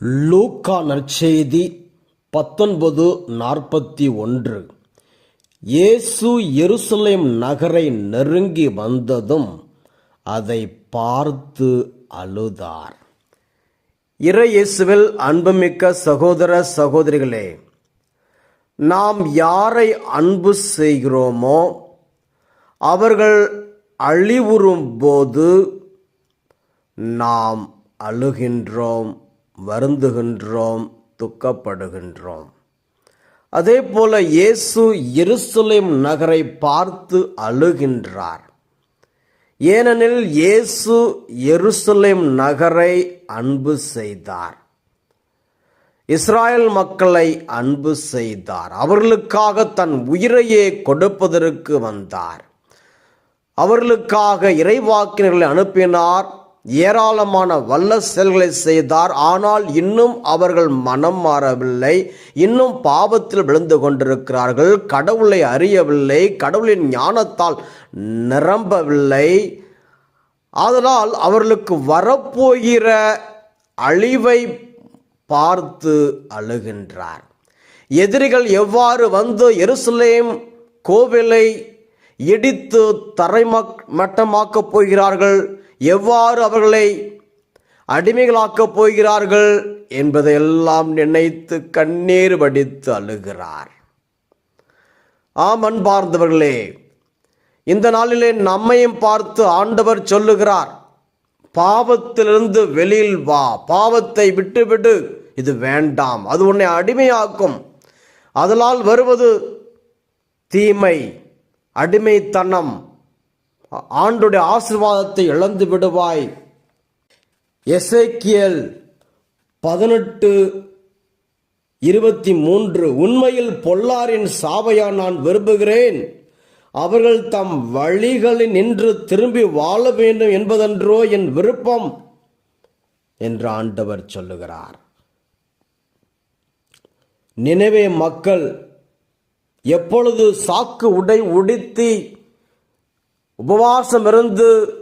லூக்கா நற்செய்தி பத்தொன்பது நாற்பத்தி ஒன்று. இயேசு எருசலேம் நகரை நெருங்கி வந்ததும் அதை பார்த்து அழுதார். இறையேசுவில் அன்புமிக்க சகோதர சகோதரிகளே நாம் யாரை அன்பு செய்கிறோமோ அவர்கள் அழிவுறும் போது நாம் அழுகின்றோம். வருந்துகின்றோம் துக்கப்படுகின்றோம். அதே போல இயேசு எருசலேம் நகரை பார்த்து அழுகின்றார். ஏனெனில் இயேசு எருசலேம் நகரை அன்பு செய்தார். இஸ்ராயல் மக்களை அன்பு செய்தார். அவர்களுக்காக தன் உயிரையே கொடுப்பதற்கு வந்தார். அவர்களுக்காக இறைவாக்கினர்களை அனுப்பினார். ஏராளமான வல்ல செயல்களை செய்தார். ஆனால் இன்னும் அவர்கள் மனம் மாறவில்லை. இன்னும் பாவத்தில் விழுந்து கொண்டிருக்கிறார்கள். கடவுளை அறியவில்லை. கடவுளின் ஞானத்தால் நிரம்பவில்லை. அதனால் அவர்களுக்கு வரப்போகிற அழிவை பார்த்து அழுகின்றார். எதிரிகள் எவ்வாறு வந்து எருசலேம் கோவிலை இடித்து தரைமக் மட்டமாக்கப் போகிறார்கள்? எவ்வாறு அவர்களை அடிமைகளாக்கப் போகிறார்கள் என்பதையெல்லாம் நினைத்து கண்ணீர் வடித்து அழுகிறார். ஆம் அன்பார்ந்தவர்களே இந்த நாளிலே நம்மையும் பார்த்து ஆண்டவர் சொல்லுகிறார் பாவத்திலிருந்து வெளியில் வா பாவத்தை விட்டுவிடு இது வேண்டாம் அது உன்னை அடிமையாக்கும். அதனால் வருவது தீமை அடிமைத்தனம் ஆண்டுடைய ஆசிர்வாதத்தை இழந்து விடுவாய். எசேக்கியல் பதினெட்டு இருபத்தி மூன்று உண்மையில் பொல்லாரின் சாவையா நான் விரும்புகிறேன். அவர்கள் தம் வழிகளில் நின்று திரும்பி வாழ வேண்டும் என்பதன்றோ என் விருப்பம் என்று ஆண்டவர் சொல்லுகிறார். நினைவே மக்கள் எப்பொழுது சாக்கு உடை உடுத்தி உபவாசம் இருந்து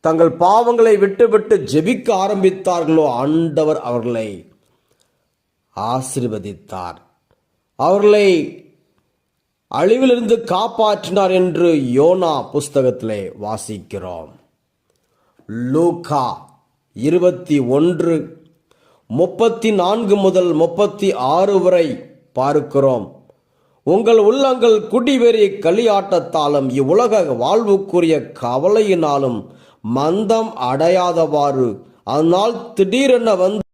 தங்கள் பாவங்களை விட்டுவிட்டு ஜெபிக்க ஆரம்பித்தார்களோ ஆண்டவர் அவர்களை ஆசிர்வதித்தார். அவர்களை அழிவிலிருந்து காப்பாற்றினார் என்று யோனா புஸ்தகத்திலே வாசிக்கிறோம். லூகா இருபத்தி ஒன்று முப்பத்தி நான்கு முதல் முப்பத்தி ஆறு வரை பார்க்கிறோம். உங்கள் உள்ளங்கள் குடிவெறி களியாட்டத்தாலும் இவ்வுலக வாழ்வுக்குரிய கவலையினாலும் மந்தம் அடையாதவாறு அதனால் திடீரென வந்து